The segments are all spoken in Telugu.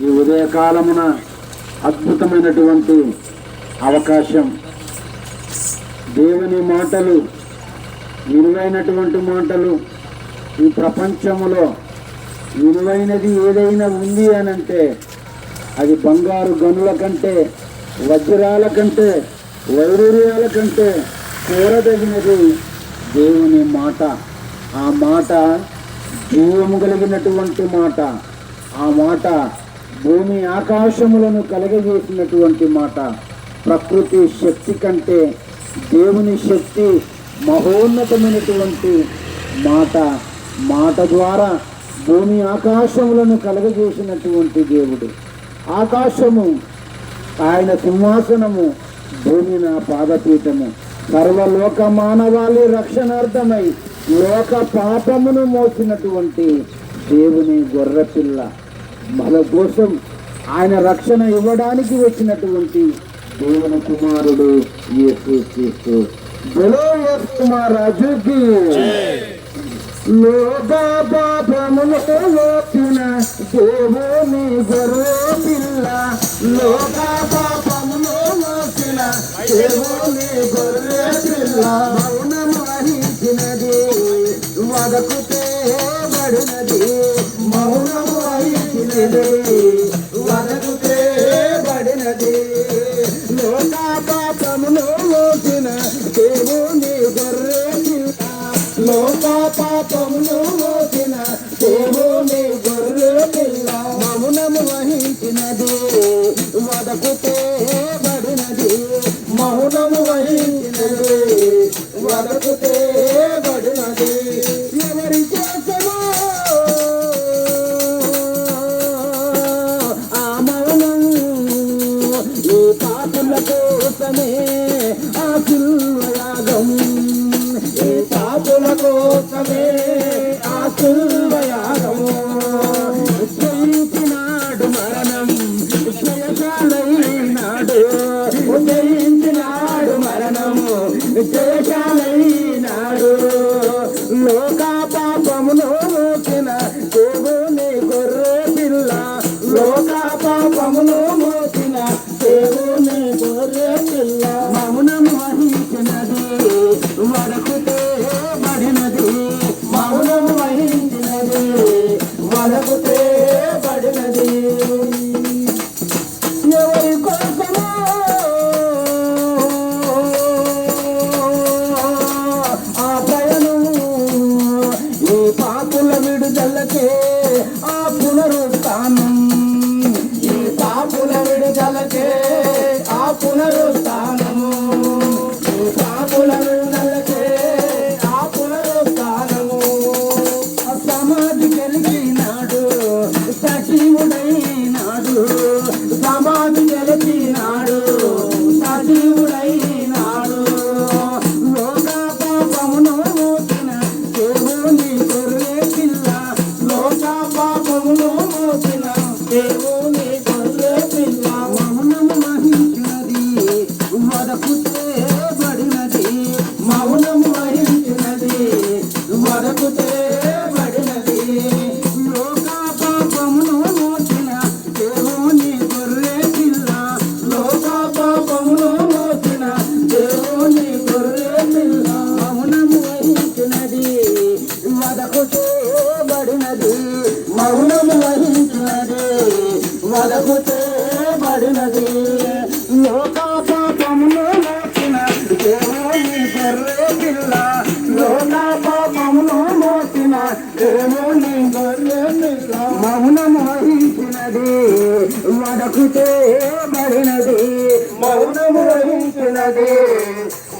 ఈ ఉదయకాలమున అద్భుతమైనటువంటి అవకాశం. దేవుని మాటలు విలువైనటువంటి మాటలు ఈ ప్రపంచములో విలువైనది ఏదైనా ఉంది అని అంటే అది బంగారు గనుల కంటే వజ్రాల కంటే వైడూర్యాల కంటే కోరదగినది దేవుని మాట. ఆ మాట జీవము కలిగినటువంటి మాట. ఆ మాట భూమి ఆకాశములను కలగజేసినటువంటి మాట. ప్రకృతి శక్తి కంటే దేవుని శక్తి మహోన్నతమైనటువంటి మాట. మాట ద్వారా భూమి ఆకాశములను కలగజేసినటువంటి దేవుడు. ఆకాశము ఆయన సింహాసనము భూమి నా పాదపీఠము. సర్వలోక మానవాళి రక్షణార్థమై లోక పాపమును మోసినటువంటి దేవుని గొర్రెపిల్ల. మన కోసం ఆయన రక్షణ ఇవ్వడానికి వచ్చినటువంటి దేవుని కుమారుడు యేసు క్రీస్తు. బలో యేసు కుమారాజుకి పాపమును దేవుని గొర్రె పిల్ల. లోక పాపమును మోసిన దేవుని గొర్రె పిల్ల. మౌనము వహించినది వదకు తేబడినది మౌన వదకు పాపమును మోసిన దేవుని గొర్రె పిల్ల లోకా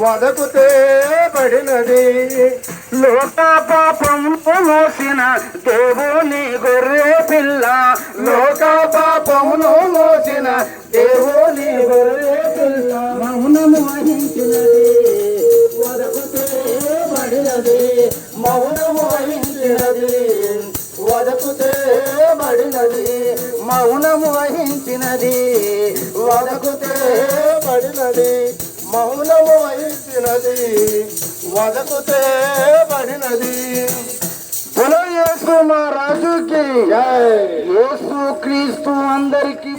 వదకుతే పడినది. లోక పాపం మోసిన దేవుని గొర్రె పిల్ల. లోక పాపమును మోసిన దేవుని గొర్రె పిల్ల. మౌనము వహించినది. వదకుతే పడినది. మౌనము వహించినది. వదకుతే పడినది. మౌనము వహించినది. వదకుతే బడినది మౌనము వహించినది వదకుతే పడినది. బోలో యేసు మా రాజుకి యేసు క్రీస్తు అందరికి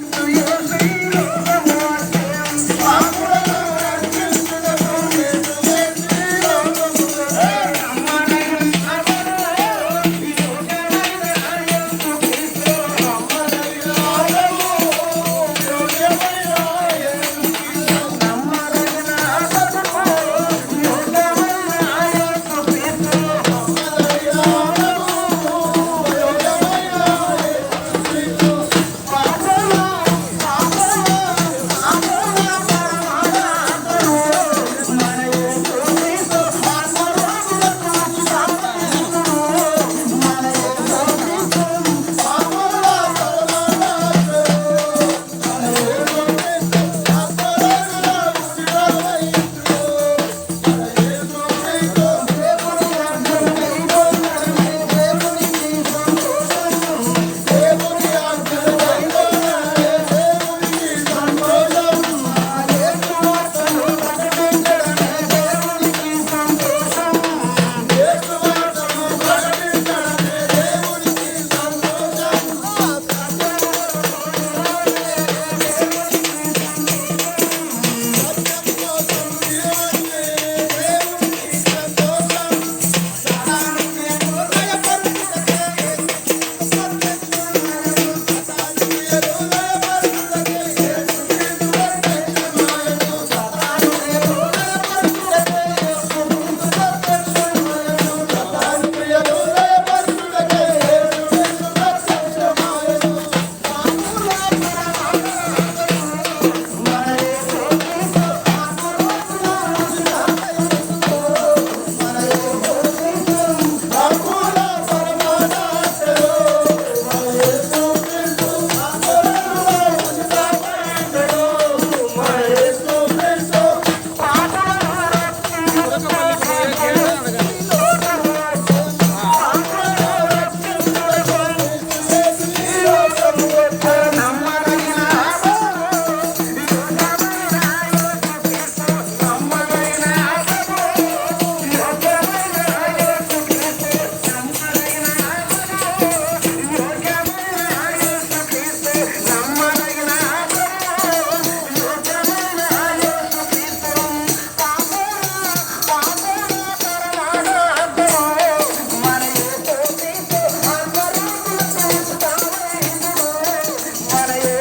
రాజుకి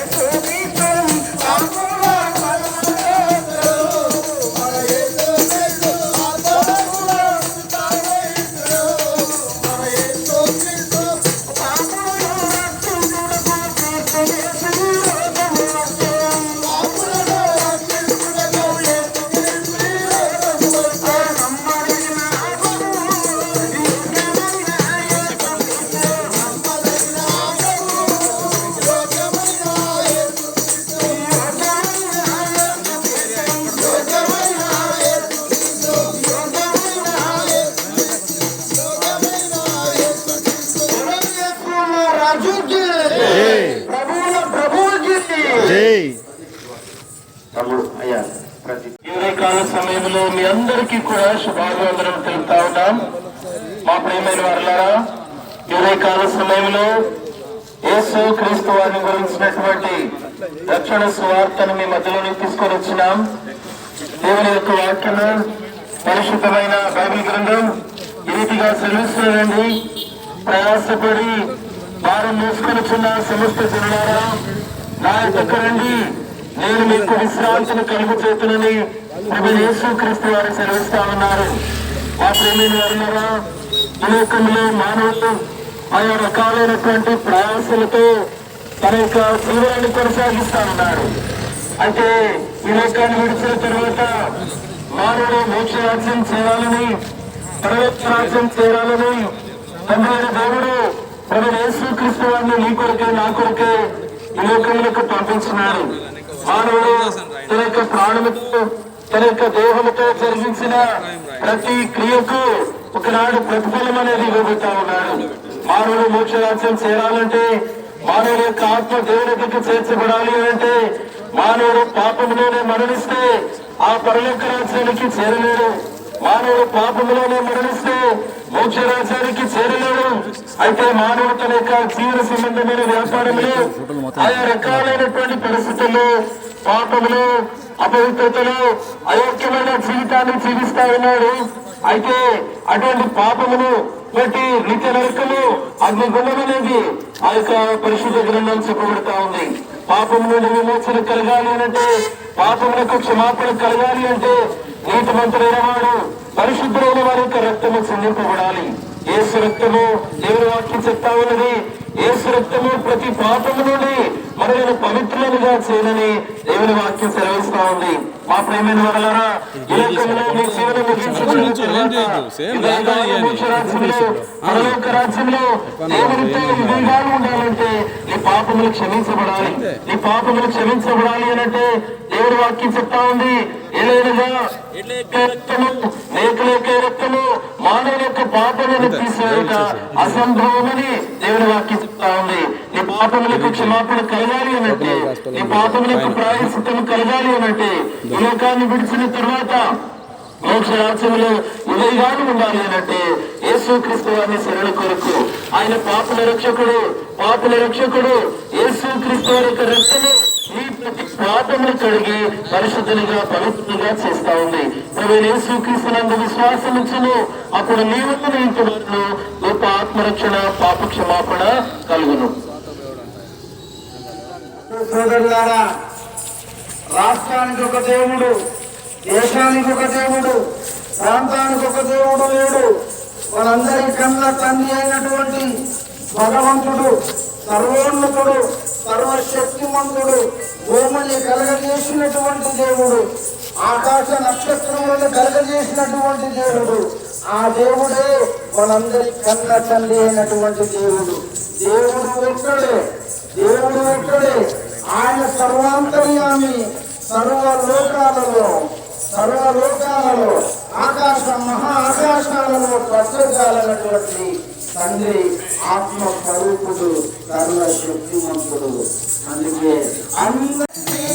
యేసు క్రీస్తు వారిని గురించినటువంటి రక్షణ సువార్తను మీ మధ్యలోకి తీసుకొని వచ్చినాం. దేవుని యొక్క వాక్యము పరిశుద్ధమైన బైబిల్ గ్రంథం ఈ రీతిగా సెలవిస్తున్నదండి ప్రయాసపడి భారం మోసుకొనిచున్న సమస్త జనులారా నా యొక్క రండి. నేను మీకు విశ్రాంతిని కలుగు చేతునని ప్రభు యేసు క్రీస్తు వారు సెలవిస్తా ఉన్నారు. ఆ ప్రేమైన వారులారా ఈ లోకంలో మానవులు ఆయా రకాలైనటువంటి ప్రయాసలతో తన యొక్క జీవనాన్ని కొనసాగిస్తా ఉన్నారు అంటే ఈ లోకాన్ని విడిచిన తర్వాత మానవుడు మోక్షరాజ్యం చేయాలని పరలోక రాజ్యం చేయాలని తండ్రి దేవుడు ప్రభు యేసు క్రీస్తు వారిని నీ కొరకే నా కొరకే ఈ లోకంలోకి పంపించినాడు. మానవుడు తన యొక్క ప్రాణముతో తన యొక్క దేహముతో జరిగించిన ప్రతి క్రియకు ఒకనాడు ప్రతిఫలం అనేది ఇవ్వబోతా ఉన్నాడు. మానవుడు మోక్ష రాజ్యం చేరాలంటే మానవుడి యొక్క ఆత్మ దేవుని దగ్గర చేర్చబడాలి అంటే మానవుడు పాపంలోనే మరణిస్తే ఆ పరలోక రాజ్యానికి చేరలేడు. మానవుడు పాపంలోనే మరణిస్తే మోక్ష రాజ్యానికి చేరలేడు. అయితే మానవుడు తన యొక్క జీవన సంబంధమైన వ్యాపారంలో ఆయా రకాలైనటువంటి పరిస్థితుల్లో పాపములు అపవిత్రతలు అయోగ్యమైన జీవితాన్ని జీవిస్తా ఉన్నాడు. అయితే అటువంటి పాపమును బట్టి నిత్య నరకము అగ్నిగుండం అనేది ఆ యొక్క పరిశుద్ధ గ్రంథం చెప్పబడతా ఉంది. పాపం నుండి విమోచన కలగాలి అంటే పాపములకు క్షమాపణ కలగాలి అంటే నీతిమంతుడైన వాడు పరిశుద్ధులైన వారి యొక్క రక్తము చెందింపబడాలి. ఏసు రక్తము దేవుని వాక్యం చెప్తా ఉన్నది. ఏసు రక్తము ప్రతి పాపము నుండి మనలను పవిత్రులుగా చేయనని దేవుని వాక్యం సెలవిస్తా ఉంది. మా ప్రేమైన వరలారా ఈ లోకంలో మీ జీవనం ముగించుకున్న తర్వాత ఇదే కాదు మోక్ష రాజ్యంలో, దేవునితో విధంగాలు ఉండాలంటే నీ పాపములు క్షమించబడాలి. నీ పాపములు క్షమించబడాలి అనంటే దేవుడి వాక్యం చెప్తా ఉంది. ఏలైనగా రక్తము లేకలేక రక్తము మానవుల యొక్క పాపములను తీసేయక అసంభవమని దేవుని వాక్యం చెప్తా ఉంది నీ పాపములకు క్షమాపణ కలగాలి అనంటే నీ పాపములకు ప్రాయశ్చిత్తము కలగాలి అనంటే ఈ లోకాన్ని విడిచిన తర్వాత మోక్ష రాజ్యంలో ఇదైగాను ఉండాలి అనంటే యేసు క్రీస్తు వారిని శరణ కొరకు ఆయన పాపుల రక్షకుడు పాపుల రక్షకుడు యేసు క్రీస్తు వారి యొక్క రక్తము పాపములు కడిగి పరిశుద్ధులుగా పవిత్రులుగా చేస్తా ఉంది. ప్రవీణ యేసు విశ్వాసం ఇచ్చును అప్పుడు నీవు నీ గొప్ప ఆత్మరక్షణ పాప క్షమాపణ కలుగును. సోదరులారా రాష్ట్రానికి ఒక దేవుడు దేశానికి ఒక దేవుడు ప్రాంతానికి ఒక దేవుడు లేడు. మనందరి కన్న తండ్రి అయినటువంటి భగవంతుడు సర్వోన్నతుడు సర్వశక్తిమంతుడు భూమిని కలగజేసినటువంటి దేవుడు ఆకాశ నక్షత్రములను కలగజేసినటువంటి దేవుడు. ఆ దేవుడే మనందరి కన్న తల్లి అయినటువంటి దేవుడు. దేవుడు ఒక్కడే దేవుడు ఒక్కడే. ఆయన సర్వాంతర్యామి సర్వ లోకాలలో సర్వ లోకాలలో ఆకాశ మహా ఆకాశాలలో ప్రత్యేకాలైనటువంటి తండ్రి ఆత్మ స్వరూపుడు సర్వ శక్తిమంతుడు. అందుకే అందరి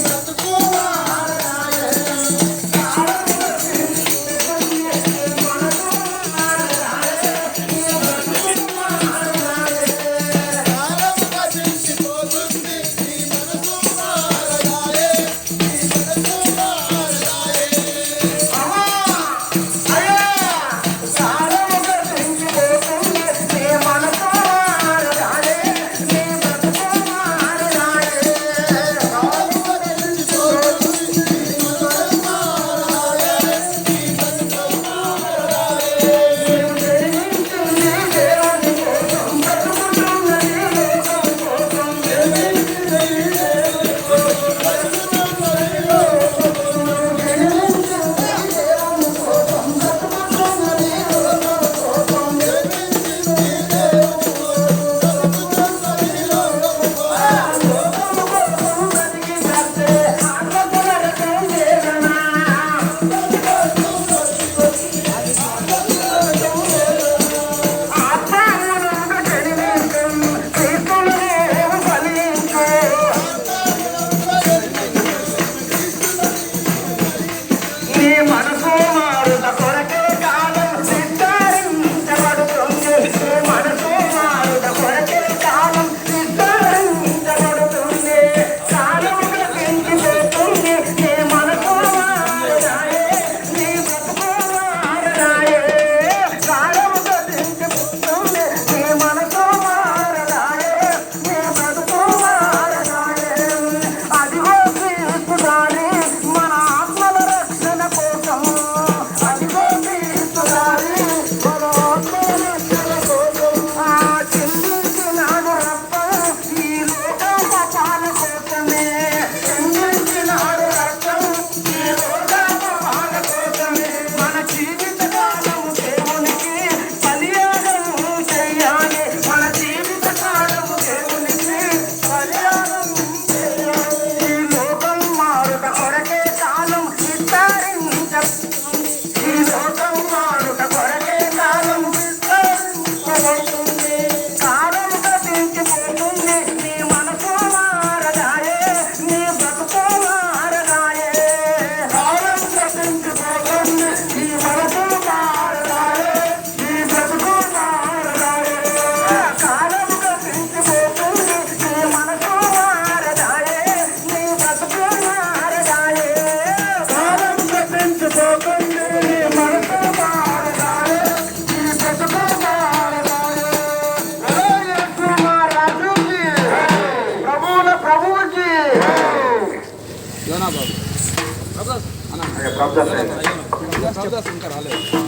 అయ్యా, కబ్జా చేయండి.